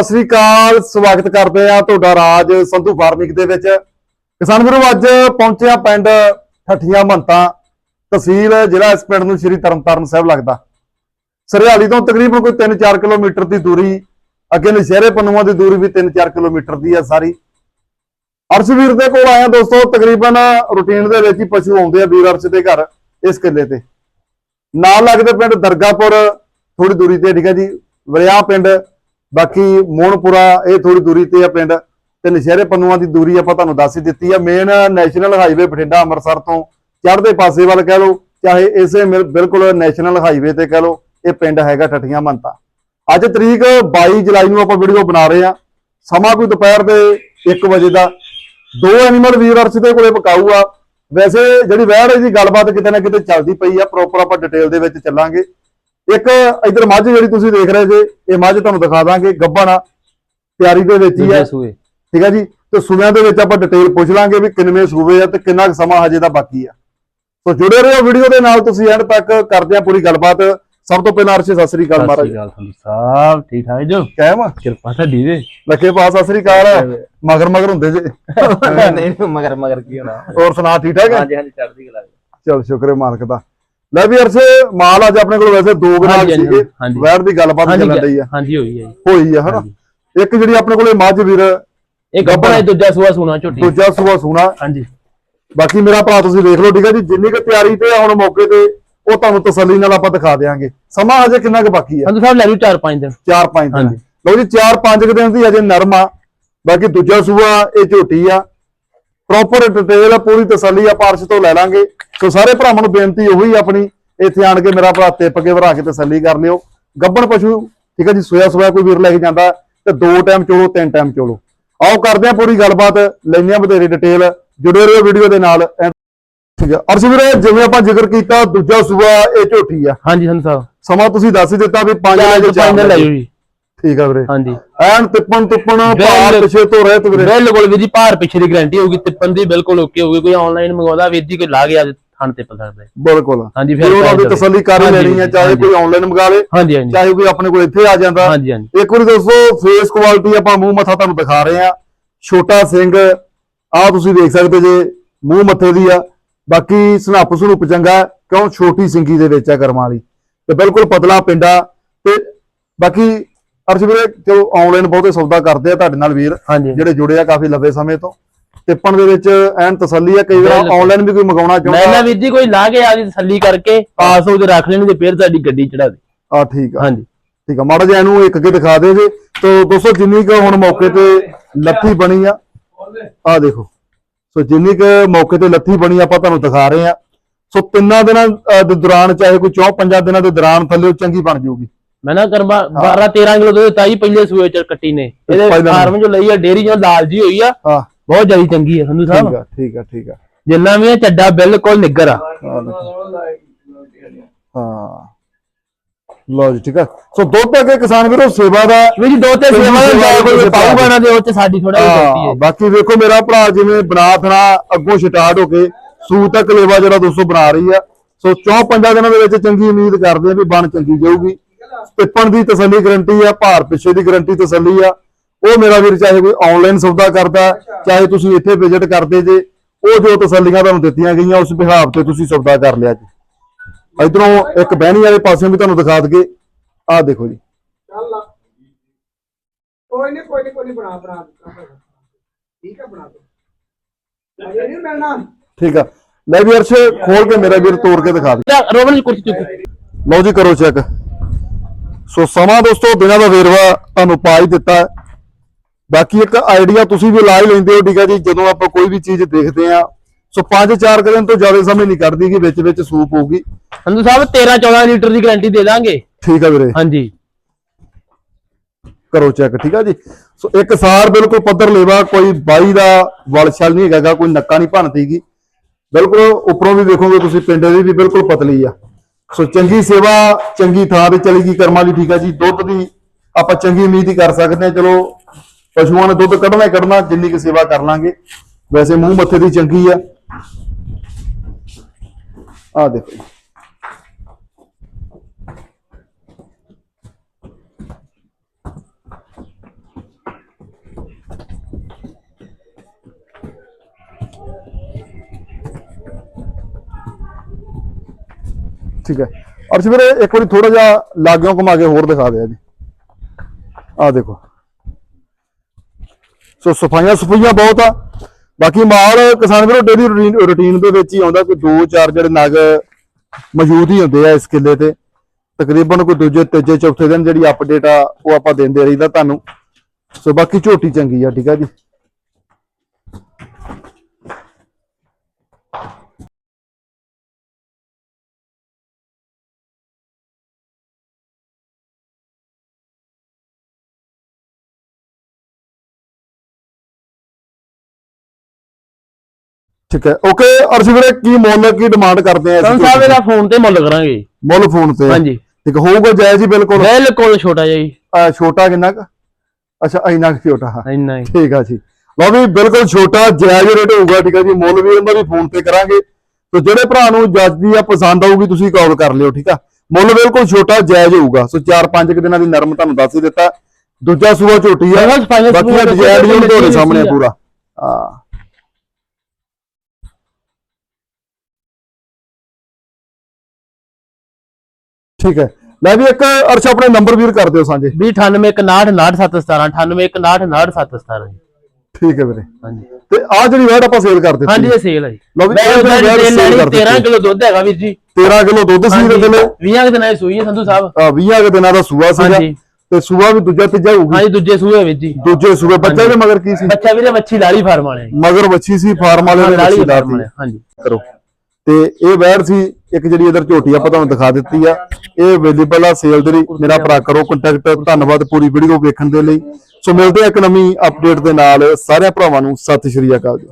ਸਤਿ ਸ੍ਰੀ ਅਕਾਲ, ਸਵਾਗਤ ਕਰਦੇ ਆ ਤੁਹਾਡਾ ਰਾਜ ਸੰਧੂ ਫਾਰਮਿੰਗ ਦੇ ਵਿੱਚ। ਕਿਸਾਨ ਵੀਰੋ, ਅੱਜ ਪਹੁੰਚਿਆ ਪਿੰਡ ਠੱਠੀਆਂ ਮੰਤਾ, ਤਹਿਸੀਲ ਜਿਹੜਾ ਇਸ ਪਿੰਡ ਨੂੰ ਸ਼੍ਰੀ ਤਰਨਤਾਰਨ ਸਾਹਿਬ ਲੱਗਦਾ। ਸਰਿਆਲੀ ਤੋਂ ਤਕਰੀਬਨ ਕੋਈ 3-4 ਕਿਲੋਮੀਟਰ ਦੀ ਦੂਰੀ, ਅੱਗੇ ਨਸ਼ਹਿਰੇ ਪੰਨੂਆਂ ਦੀ ਦੂਰੀ ਵੀ 3-4 ਕਿਲੋਮੀਟਰ ਦੀ ਆ ਸਾਰੀ। ਅਰਸ਼ ਵੀਰ ਦੇ ਕੋਲ ਆਇਆ ਦੋਸਤੋ, ਤਕਰੀਬਨ ਰੂਟੀਨ ਦੇ ਵਿੱਚ ਹੀ ਪਸ਼ੂ ਆਉਂਦੇ ਆ ਵੀਰ ਅਰਸ਼ ਦੇ ਘਰ, ਇਸ ਕਿੱਲੇ ਤੇ। ਨਾਲ ਲੱਗਦੇ ਪਿੰਡ ਦਰਗਾਪੁਰ ਥੋੜੀ ਦੂਰੀ ਤੇ, ਠੀਕ ਹੈ ਜੀ। ਵਰਿਆ ਪਿੰਡ ਬਾਕੀ ਮੋਹਨਪੁਰਾ, ਇਹ ਥੋੜੀ ਦੂਰੀ ਤੇ ਆ ਪਿੰਡ ਤੇ ਨਸ਼ਹਿਰੇ ਪੰਨੂਆਂ ਦੀ ਦੂਰੀ ਆਪਾਂ ਤੁਹਾਨੂੰ ਦੱਸ ਹੀ ਦਿੱਤੀ ਆ। Main national highway Bathinda Amritsar ਤੋਂ ਚੜ੍ਹਦੇ ਪਾਸੇ ਵੱਲ ਕਹਿ ਲਓ, ਚਾਹੇ ਇਸੇ ਮਿਲ- ਬਿਲਕੁਲ ਨੈਸ਼ਨਲ ਹਾਈਵੇ ਤੇ ਕਹਿ ਲਓ, ਇਹ ਪਿੰਡ ਹੈਗਾ ਠੱਠੀਆਂ ਮੰਤਾ ਅੱਜ ਤਰੀਕ 22 ਜੁਲਾਈ ਨੂੰ ਆਪਾਂ ਵੀਡੀਓ ਬਣਾ ਰਹੇ ਆ। ਸਮਾਂ ਕੋਈ ਦੁਪਹਿਰ ਦੇ 1 ਵਜੇ ਦਾ। ਦੋ ਐਨੀਮਲ ਵੀਰ ਅਰਸ਼ ਦੇ ਕੋਲੇ ਪਕਾਊ ਆ। ਵੈਸੇ ਜਿਹੜੀ ਵਹਿੜ ਦੀ ਗੱਲਬਾਤ ਕਿਤੇ ਨਾ ਕਿਤੇ ਚੱਲਦੀ ਪਈ ਆ ਪ੍ਰੋਪਰ ਆਪਾਂ ਡਿਟੇਲ ਦੇ ਵਿੱਚ ਚੱਲਾਂਗੇ। ਇੱਕ ਇਧਰ ਮੱਝ ਜਿਹੜੀ ਤੁਸੀਂ ਦੇਖ ਰਹੇ ਜੇ ਇਹ ਮੱਝ ਤੁਹਾਨੂੰ ਦਿਖਾ ਦਾਂਗੇ ਗੱਭਣ ਆ ਤਿਆਰੀ ਦੇ ਵਿੱਚ ਹੀ ਆ। ਸੂਏ। ਠੀਕ ਹੈ ਜੀ? ਤੇ ਸੂਬਿਆਂ ਦੇ ਵਿੱਚ ਆਪਾਂ ਡਿਟੇਲ ਪੁੱਛ ਲਾਂਗੇ ਵੀ ਕਿੰਨਵੇਂ ਸੂਬੇ ਆ ਤੇ ਕਿੰਨਾ ਕੁ ਸਮਾਂ ਹਜੇ ਦਾ ਬਾਕੀ ਆ। ਸੋ ਜੁੜੇ ਰਹੋ ਵੀਡੀਓ ਦੇ ਨਾਲ ਤੁਸੀਂ ਐਂਡ ਤੱਕ ਕਰਦੇ ਆ ਪੂਰੀ ਗੱਲਬਾਤ। ਸਭ ਤੋਂ ਪਹਿਲਾਂ ਅਰਸ਼ੇ ਸਤਿ ਸ੍ਰੀ ਅਕਾਲ ਸਤਿ ਮਹਾਰਾਜ ਸ਼੍ਰੀ ਅਕਾਲ ਸੰਧੂ ਸਾਹਿਬ ਠੀਕ ਠਾਕ ਜੋ? ਕਹਿਮ ਕਿਰਪਾ ਤੁਹਾਡੀ ਦੇ ਲੱਖੇ ਪਾਸ ਸਤਿ ਸ੍ਰੀ ਅਕਾਲ। ਮਗਰ ਮਗਰ ਹੁੰਦੇ ਜੇ। ਨਹੀਂ ਮਗਰ ਮਗਰ ਕੀ ਹੋਣਾ। ਹੋਰ ਸੁਣਾ ਠੀਕ ਠਾਕ ਹੈ ਹਾਂਜੀ ਹਾਂਜੀ ਚੜ੍ਹਦੀ ਕਲਾ ਚਲ ਸ਼ੁਕਰ ਹੈ ਮਾਲਕ ਦਾ। ਲੈ ਵੀ ਅਰਸ਼ੇ ਮਾਲ ਅੱਜ ਆਪਣੇ ਕੋਲ ਵੈਸੇ ਦੋ ਹਾਂਜੀ, ਹਾਂਜੀ, ਸੀਗੇ। ਹਾਂਜੀ। ਵੈਰ ਦੀ ਗੱਲਬਾਤ ਹਾਂਜੀ ਚੱਲਣ ਰਹੀ ਆ। ਹਾਂਜੀ ਹੋਈ ਹੈ ਜੀ। ਹੋਈ ਆ ਹਨਾ? ਇੱਕ ਜਿਹੜੀ ਆਪਣੇ ਕੋਲੇ ਮੱਝ ਵੀਰ ਇਹ ਗੱਬਣਾ ਹੈ ਦੂਜਾ ਸੂਆ ਸੋਨਾ ਝੋਟੀ। ਦੂਜਾ ਸੂਆ ਸੂਣਾ। ਹਾਂਜੀ। ਬਾਕੀ ਮੇਰਾ ਭਰਾ ਤੁਸੀਂ ਦੇਖ ਲਓ ਠੀਕ ਹੈ ਜੀ? ਜਿੰਨੀ ਕੁ ਤਿਆਰੀ ਤੇ ਆ ਹੁਣ ਮੌਕੇ ਤੇ ਉਹ ਤੁਹਾਨੂੰ ਤਸੱਲੀ ਨਾਲ ਆਪਾਂ ਦਿਖਾ ਦੇਵਾਂਗੇ ਸਮਾਂ ਹਜੇ ਕਿੰਨਾ ਕੁ ਬਾਕੀ ਆ? ਸੰਧੂ ਸਾਹਿਬ ਲੈ ਲਓ 4-5 ਦਿਨ। 4-5 ਦਿਨ। ਹਾਂਜੀ। ਲਓ ਜੀ 4-5 ਕੁ ਦਿਨ ਦੀ ਹਜੇ ਨਰਮ। ਆ ਬਾਕੀ ਦੂਜਾ ਸੂਆ ਇਹ ਝੋਟੀ ਆ। ਪ੍ਰੋਪਰ ਡਿਟੇਲ ਪੂਰੀ ਤਸੱਲੀ ਆ ਪਾਰਸ਼ ਤੋਂ ਲੈ ਲਾਂਗੇ। ਸੋ ਸਾਰੇ ਭਰਾਵਾਂ ਨੂੰ ਬੇਨਤੀ ਉਹੀ ਆਪਣੀ ਇੱਥੇ ਆਣ ਕੇ ਮੇਰਾ ਭਰਾ ਟਿੱਪ ਕੇ ਭਰਾ ਕੇ ਤਸੱਲੀ ਕਰ ਲਿਓ। ਗੱਬਣ ਪਸ਼ੂ ਠੀਕ ਹੈ ਜੀ ਸੋਇਆ ਸੋਇਆ ਕੋਈ ਵੀਰ ਲੈ ਕੇ ਜਾਂਦਾ ਤੇ ਦੋ ਟਾਈਮ ਚੋਲੋ ਤਿੰਨ ਟਾਈਮ ਚੋਲੋ। ਆਓ ਕਰਦੇ ਆ ਪੂਰੀ ਗੱਲਬਾਤ ਲੈਂਦੇ ਆ ਬਥੇਰੀ ਡਿਟੇਲ ਜੁੜੇ ਰਹੋ ਵੀਡੀਓ ਦੇ ਨਾਲ। ਠੀਕ ਆ। ਅਰਸ਼ ਵੀਰੇ ਜਿਵੇਂ ਆਪਾਂ ਜ਼ਿਕਰ ਕੀਤਾ ਦੂਜਾ ਸੂਆ ਇਹ ਝੋਟੀ ਆ। ਹਾਂਜੀ ਸੰਧੂ ਸਾਹਿਬ। ਸਮਾਂ ਤੁਸੀਂ ਦੱਸ ਹੀ ਦਿੱਤਾ ਵੀ 5 ਚਾਰ ਵਜੇ ਤੋਂ ਪੰਜ ਦਿਨ ਲੈ ਜਾਓ ਜੀ। ਠੀਕ ਆ ਵੀਰੇ। ਹਾਂਜੀ। ਐਨ ਤਿੱਪਣ ਤਿੱਪਣ ਭਾਰ ਬਿਲਕੁਲ। ਪਿਛੇ ਤੋਂ ਰਹਿ ਤੂੰ ਵੀਰੇ। ਬਿਲਕੁਲ ਵੀਰ ਜੀ ਭਾਰ ਪਿੱਛੇ ਦੀ ਗਾਰੰਟੀ ਹੋਊਗੀ ਤਿੱਪਣ ਦੀ ਬਿਲਕੁਲ ਓਕੇ ਹੋਊਗੀ ਕੋਈ ਆਨਲਾਈਨ ਮੰਗਵਾਉਂਦਾ ਵੀਰ ਜੀ ਕੋਈ ਲਾ ਗਿਆ ਥਣ ਤੇ ਸਕਦਾ ਹੈ। ਬਿਲਕੁਲ। ਹਾਂਜੀ ਫਿਰ ਉਹਨਾਂ ਦੀ ਤਸੱਲੀ ਕਰ ਹਾਂਜੀ, ਲੈਣੀ ਹੈ ਚਾਹੇ ਹਾਂਜੀ। ਕੋਈ ਆਨਲਾਈਨ ਮੰਗਾ ਲੇ ਹਾਂਜੀ ਹਾਂਜੀ। ਚਾਹੇ ਕੋਈ ਆਪਣੇ ਕੋਲ ਇੱਥੇ ਆ ਜਾਂਦਾ। ਹਾਂਜੀ ਹਾਂਜੀ। ਇੱਕ ਵਾਰੀ ਦੋਸਤੋ ਫੇਸ ਕੁਆਲਿਟੀ ਆਪਾਂ ਮੂੰਹ ਮੱਥਾ ਤੁਹਾਨੂੰ ਦਿਖਾ ਰਹੇ ਆ ਛੋਟਾ ਸਿੰਘ ਆ ਤੁਸੀਂ ਦੇਖ ਸਕਦੇ ਜੇ ਮੂੰਹ ਮੱਥੇ ਦੀ ਆ। ਬਾਕੀ ਸਨੱਪ ਸਨੂਪ ਚੰਗਾ ਹੈ, ਕਿਉਂ? ਛੋਟੀ ਸਿੰਗੀ ਦੇ ਵਿੱਚ ਆ ਕਰਮਾਂ ਵਾਲੀ। ਤੇ ਬਿਲਕੁਲ ਪਤਲਾ ਪਿੰਡਾ ਤੇ ਬਾਕੀ ਅਰਸ਼ ਵੀਰੇ ਚਲੋ ਆਨਲਾਈਨ ਬਹੁਤੇ ਸੌਦਾ ਕਰਦੇ ਆ ਤੁਹਾਡੇ ਨਾਲ ਵੀਰ ਜਿਹੜੇ ਜੁੜੇ ਆ ਕਾਫੀ ਲੰਬੇ ਸਮੇਂ ਤੋਂ। ਟਿੱਪਣ ਦੇ ਵਿੱਚ ਐਨ ਤਸੱਲੀ ਆ ਕਈ ਵਾਰ। ਆਨਲਾਈਨ ਵੀ ਕੋਈ ਮੰਗਾਉਣਾ ਮੈਂ ਨਾ ਚਾਹੁੰਦਾ ਵੀਰ ਜੀ ਕੋਈ ਲਾ ਕੇ ਆਦੀ ਤਸੱਲੀ ਕਰਕੇ ਪਾਸ ਹੋ ਕੇ ਰੱਖ ਲੈਣੀ ਤੇ ਫਿਰ ਤੁਹਾਡੀ ਗੱਡੀ ਚੜਾ ਦੇ। ਆ ਠੀਕ ਆ। ਹਾਂਜੀ। ਠੀਕ ਆ ਮਾੜਾ ਜਿਹਾ ਇਹਨੂੰ ਇੱਕ ਅੱਗੇ ਦਿਖਾ ਦੇ ਜੇ। ਤੋ ਦੋਸਤੋ ਜਿੰਨੀ ਕੁ ਹੁਣ ਮੌਕੇ ਤੇ ਲੱਥੀ ਬਣੀ ਆ ਆ ਦੇਖੋ। ਸੋ ਜਿੰਨੀ ਕੁ ਮੌਕੇ ਤੇ ਲੱਥੀ ਬਣੀ ਆਪਾਂ ਤੁਹਾਨੂੰ ਦਿਖਾ ਰਹੇ ਆ। ਸੋ ਤਿੰਨਾਂ ਦਿਨਾਂ ਦੇ ਦੌਰਾਨ ਚਾਹੇ ਕੋਈ ਚੌਂ ਪੰਜਾਂ ਦਿਨਾਂ ਦੇ ਦੌਰਾਨ ਥੱਲੇ ਚੰਗੀ ਬਣ ਜਾਊਗੀ। ਮੈਂ ਨਾ ਕਰਮਾ 12 13 ਕਿਲੋ ਦੁੱਧ ਤਾਈ ਪਹਿਲੇ ਸੂਏ ਚ ਕੱਟੀ ਨੇ। ਇਹਦੇ ਫਾਰਮ ਜੋ ਲਈ ਆ ਡੇਰੀ ਜੋ ਲਾਲ ਜੀ ਹੋਈ ਆ। ਹਾਂ। ਬਹੁਤ ਜ਼ਿਆਦਾ ਚੰਗੀ ਆ ਸੰਧੂ ਠੀਕ ਆ ਠੀਕ ਆ ਠੀਕ ਆ। ਜਿੰਨਾ ਵੀ ਆ ਚੱਡਾ ਬਿਲਕੁਲ ਨਿੱਗਰ ਆ। ਹਾਂ ਲਓ ਜੀ ਠੀਕ ਆ। ਸੋ ਦੁੱਧ ਅੱਗੇ ਕਿਸਾਨ ਵੀਰੋ ਸੇਵਾ ਦਾ ਵੀ ਜੀ ਦੋ ਤੇ ਸੇਵਾ ਦਾ ਕੋਈ ਪਾਊਗਾ ਨਾ ਤੇ ਉਹ ਚ ਸਾਡੀ ਥੋੜਾ ਜਿਹਾ ਗਲਤੀ ਹਾਂ, ਬਾਕੀ ਵੇਖੋ ਮੇਰਾ ਭਰਾ ਜਿਵੇਂ ਬਣਾ ਥਣਾ ਅੱਗੋਂ ਸਟਾਰਟ ਹੋ ਕੇ ਸੂ ਤੱਕ ਲੇਵਾ ਜਿਹੜਾ ਦੋਸਤੋ ਬਣਾ ਰਹੀ ਆ। ਸੋ ਚੌਂ ਪੰਜਾਂ ਦਿਨਾਂ ਦੇ ਵਿੱਚ ਚੰਗੀ ਉਮੀਦ ਕਰਦੇ ਆ ਵੀ ਬਣ ਚੰਗੀ ਜਾਊਗੀ। ਟਿੱਪਣ ਦੀ ਤਸੱਲੀ ਗਰੰਟੀ ਆ ਭਾਰ ਪਿੱਛੇ ਦੀ ਗਰੰਟੀ ਤਸੱਲੀ ਆ। ਉਹ ਮੇਰਾ ਵੀਰ ਚਾਹੇ ਕੋਈ ਆਨਲਾਈਨ ਸੌਦਾ ਕਰਦਾ ਚਾਹੇ ਤੁਸੀਂ ਇੱਥੇ ਵਿਜ਼ਿਟ ਕਰਦੇ ਜੇ ਉਹ ਜੋ ਤਸੱਲੀਆਂ ਤੁਹਾਨੂੰ ਦਿੱਤੀਆਂ ਗਈਆਂ ਉਸ ਬਿਹਾਵ ਤੇ ਤੁਸੀਂ ਸੌਦਾ ਕਰ ਲਿਆ ਜੀ। ਇਧਰੋਂ ਇੱਕ ਬਹਿਣੀ ਵਾਲੇ ਪਾਸਿਓਂ ਵੀ ਤੁਹਾਨੂੰ ਦਿਖਾ ਦਗੇ ਆਹ ਦੇਖੋ ਜੀ। ਚੱਲ ਲਾ। ਕੋਈ ਨਹੀਂ ਕੋਈ ਨਹੀਂ ਕੋਈ ਨਹੀਂ ਬਣਾ ਬਣਾ ਦਿੱਤਾ ਠੀਕ ਹੈ ਬਣਾ ਦੋ। ਅਜੇ ਨਹੀਂ ਮਿਲਣਾ। ਠੀਕ ਆ। ਲੈ ਵੀ ਅਰਸ਼ ਖੋਲ ਕੇ ਮੇਰਾ ਵੀਰ ਤੋੜ ਕੇ ਦਿਖਾ ਦੇ। ਰੋਬਨ ਜੀ ਕੁਰਸੀ ਚੁੱਕ। ਲਓ ਜੀ ਕਰੋ ਚੈੱਕ ਸੋ ਸਮਾਂ ਦੋਸਤੋ ਦਿਨਾਂ ਦਾ ਵੇਰਵਾ ਤੁਹਾਨੂੰ ਪਾ ਹੀ ਦਿੱਤਾ। ਹੈ। ਬਾਕੀ ਇੱਕ ਆਈਡੀਆ ਤੁਸੀਂ ਵੀ ਲਾ ਹੀ ਲੈਂਦੇ ਹੋ ਠੀਕ ਹੈ ਜੀ ਜਦੋਂ ਆਪਾਂ ਕੋਈ ਵੀ ਚੀਜ਼ ਦੇਖਦੇ ਆ ਸੋ 5-4 ਦਿਨ ਤੋਂ ਜ਼ਿਆਦਾ ਸਮੇਂ ਨਹੀਂ ਕੱਢਦੀ ਕਿ ਵਿੱਚ ਵਿੱਚ ਸੂਪ ਹੋਊਗੀ। ਸੰਧੂ ਸਾਹਿਬ 13 14 ਲੀਟਰ ਦੀ ਗਾਰੰਟੀ ਦੇ ਦਾਂਗੇ। ਠੀਕ ਆ ਵੀਰੇ। ਹਾਂਜੀ। ਕਰੋ ਚੈੱਕ ਠੀਕ ਆ ਜੀ। ਸੋ ਇੱਕ ਸਾਰ ਬਿਲਕੁਲ ਪੱਧਰ ਲੇਵਾ ਕੋਈ ਬਾਈ ਦਾ ਵਲਛਲ ਨਹੀਂ ਹੈਗਾ ਕੋਈ ਨੱਕਾ ਨਹੀਂ ਭੰਨਦੀਗੀ ਬਿਲਕੁਲ ਉੱਪਰੋਂ ਵੀ ਦੇਖੋਗੇ ਤੁਸੀਂ ਪਿੰਡ ਦੀ ਵੀ ਬਿਲਕੁਲ ਪਤਲੀ ਆ। ਸੋ ਚੰਗੀ ਸੇਵਾ, ਚੰਗੀ ਥਾਂ ਤੇ ਚਲੇਗੀ ਕਰਮਾਂ ਦੀ ਠੀਕ ਹੈ ਜੀ। ਦੁੱਧ ਦੀ ਆਪਾਂ ਚੰਗੀ ਉਮੀਦ ਹੀ ਕਰ ਸਕਦੇ ਹਾਂ। ਚਲੋ, ਪਸ਼ੂਆਂ ਨੇ ਦੁੱਧ ਕੱਢਣਾ ਹੀ ਕੱਢਣਾ, ਜਿੰਨੀ ਕੁ ਸੇਵਾ ਕਰ ਲਾਂਗੇ। ਵੈਸੇ ਮੂੰਹ ਮੱਥੇ ਦੀ ਚੰਗੀ ਆ। ਆ ਦੇਖੋ ਠੀਕ ਹੈ। ਅਰਸ਼ ਵੀਰੇ ਇੱਕ ਵਾਰੀ ਥੋੜਾ ਜਿਹਾ ਲਾਗਿਓਂ ਘੁਮਾ ਕੇ ਹੋਰ ਦਿਖਾ ਦਿਆ ਜੀ। ਆ ਦੇਖੋ। ਸੋ ਸਫਾਈਆਂ ਸਫਾਈਆਂ ਬਹੁਤ ਆ। ਬਾਕੀ ਮਾਲ ਕਿਸਾਨ ਵੀਰੋ ਡੇਲੀ ਰੂਟੀਨ ਦੇ ਵਿੱਚ ਹੀ ਆਉਂਦਾ। ਕੋਈ ਦੋ ਚਾਰ ਜਿਹੜੇ ਨਗ ਮੌਜੂਦ ਹੀ ਹੁੰਦੇ ਆ ਇਸ ਕਿੱਲੇ ਤੇ। ਤਕਰੀਬਨ ਕੋਈ ਦੂਜੇ, ਤੀਜੇ, ਚੌਥੇ ਦਿਨ ਜਿਹੜੀ ਅਪਡੇਟ ਆ, ਉਹ ਆਪਾਂ ਦਿੰਦੇ ਰਹੀਦਾ ਤੁਹਾਨੂੰ। ਸੋ ਬਾਕੀ ਝੋਟੀ ਚੰਗੀ ਆ, ਠੀਕ ਆ ਜੀ। ਠੀਕ ਹੈ। ਓਕੇ ਅਰਸ਼ ਵੀਰੇ ਕੀ ਮੁੱਲ ਕੀ ਡਿਮਾਂਡ ਕਰਦੇ ਆ ਸੰਧੂ ਸਾਹਿਬ ਇਹਦਾ ਫੋਨ ਤੇ ਮੁੱਲ ਕਰਾਂਗੇ। ਮੁੱਲ ਫੋਨ ਤੇ। ਹਾਂਜੀ। ਠੀਕ ਹੋਊਗਾ ਜਾਇਜ਼ ਹੀ ਬਿਲਕੁਲ। ਬਿਲਕੁਲ ਛੋਟਾ ਜਿਹਾ ਜੀ। ਛੋਟਾ ਕਿੰਨਾ ਕੁ? ਅੱਛਾ ਇੰਨਾ ਕੁ ਛੋਟਾ ਹਾਂ। ਇੰਨਾ ਹੀ। ਠੀਕ ਆ ਜੀ। ਲਓ ਵੀ ਬਿਲਕੁਲ ਛੋਟਾ ਜਾਇਜ਼ ਰੇਟ ਹੋਊਗਾ ਠੀਕ ਆ ਜੀ। ਮੁੱਲ ਵੀ ਇਹਨਾਂ ਦੀ ਫੋਨ ਤੇ ਕਰਾਂਗੇ। ਤੇ ਜਿਹੜੇ ਭਰਾ ਨੂੰ ਜੱਜਦੀ ਆ ਪਸੰਦ ਆਊਗੀ ਤੁਸੀਂ ਕਾਲ ਕਰ ਲਿਓ ਠੀਕ ਆ। ਮੁੱਲ ਬਿਲਕੁਲ ਛੋਟਾ ਜਾਇਜ਼ ਹੋਊਗਾ। ਸੋ 4-5 ਕੁ ਦਿਨਾਂ ਦੀ ਨਰਮ ਤੁਹਾਨੂੰ ਦੱਸ ਹੀ ਦਿੱਤਾ। ਦੂਜਾ ਸੂਆ ਝੋਟੀ ਆ। ਬਾਕੀ ਡਿਜ਼ਾਈਨ ਵੀ ਤੁਹਾਡੇ ਸਾਹਮਣੇ ਆ। ਪੂਰਾ। ਹਾਂ। ਠੀਕ ਹੈ। ਲੈ ਵੀ ਇੱਕ ਅਰਸ਼ ਆਪਣੇ ਨੰਬਰ ਵੀਰ ਕਰ ਦਿਓ ਸਾਂਝੇ। ਵੀ 9819699717 9819699717 ਜੀ। ਠੀਕ ਹੈ ਵੀਰੇ। ਹਾਂਜੀ। ਤੇ ਆ ਜਿਹੜੀ ਵੈਟ ਆਪਾਂ ਸੇਲ ਕਰ ਦਿੱਤੀ ਹਾਂਜੀ ਇਹ ਸੇਲ ਹੈ ਜੀ। ਲਓ ਵੀ ਮੈਂ ਇਹ ਜਿਹੜੀ ਵੈਟ ਸੇਲ ਕਰ 13 ਦਿੱਤੀ। ਕਿਲੋ ਦੁੱਧ ਹੈਗਾ ਵੀਰ ਜੀ। 13 ਕਿਲੋ ਦੁੱਧ ਸੀ ਇਹਦੇ ਕੋਲੇ। 20 ਕੁ ਦਿਨਾਂ ਦੀ ਸੂਈ ਹੈ ਸੰਧੂ ਸਾਹਿਬ। ਆ 20 ਕੁ ਦਿਨਾਂ ਦਾ ਸੂਆ ਸੀਗਾ। ਹਾਂਜੀ। ਤੇ ਸੂਆ ਵੀ ਦੂਜਾ ਤੀਜਾ ਹੋਊਗੀ। ਹਾਂਜੀ ਦੂਜੇ ਸੂਏ ਵੀਰ ਜੀ। ਦੂਜੇ ਸੂਏ। ਬੱਚੇ ਦੇ ਮਗਰ ਕੀ ਸੀ? ਬੱਚਾ ਵੀਰੇ ਮੱਛੀ ਲਾਲੀ ਫਾਰਮ ਵਾਲੇ। ਮਗਰ ਬੱਚੀ ਸੀ ਫਾਰਮ ਵਾਲੇ ਲਾਲੀ ਫਾਰਮ ਦਾਤੀ। ਵਾਲੇ ਹਾਂਜੀ। ਕਰੋ। ਤੇ ਇਹ ਵੈੜ ਸੀ, ਇੱਕ ਜਿਹੜੀ ਇਧਰ ਝੋਟੀ ਆਪਾਂ ਤੁਹਾਨੂੰ ਦਿਖਾ ਦਿੱਤੀ ਆ, ਇਹ ਅਵੇਲੇਬਲ ਆ ਸੇਲ ਦੇ ਲਈ। ਮੇਰਾ ਭਰਾ ਕਰੋ ਕੰਟੈਕਟ ਧੰਨਵਾਦ ਪੂਰੀ ਵੀਡੀਓ ਵੇਖਣ ਦੇ ਲਈ। ਸੋ ਮਿਲਦੇ ਆ ਇੱਕ ਨਵੀਂ ਅਪਡੇਟ ਦੇ ਨਾਲ। ਸਾਰਿਆਂ ਭਰਾਵਾਂ ਨੂੰ ਸਤਿ ਸ਼੍ਰੀ ਅਕਾਲ ਜੀ।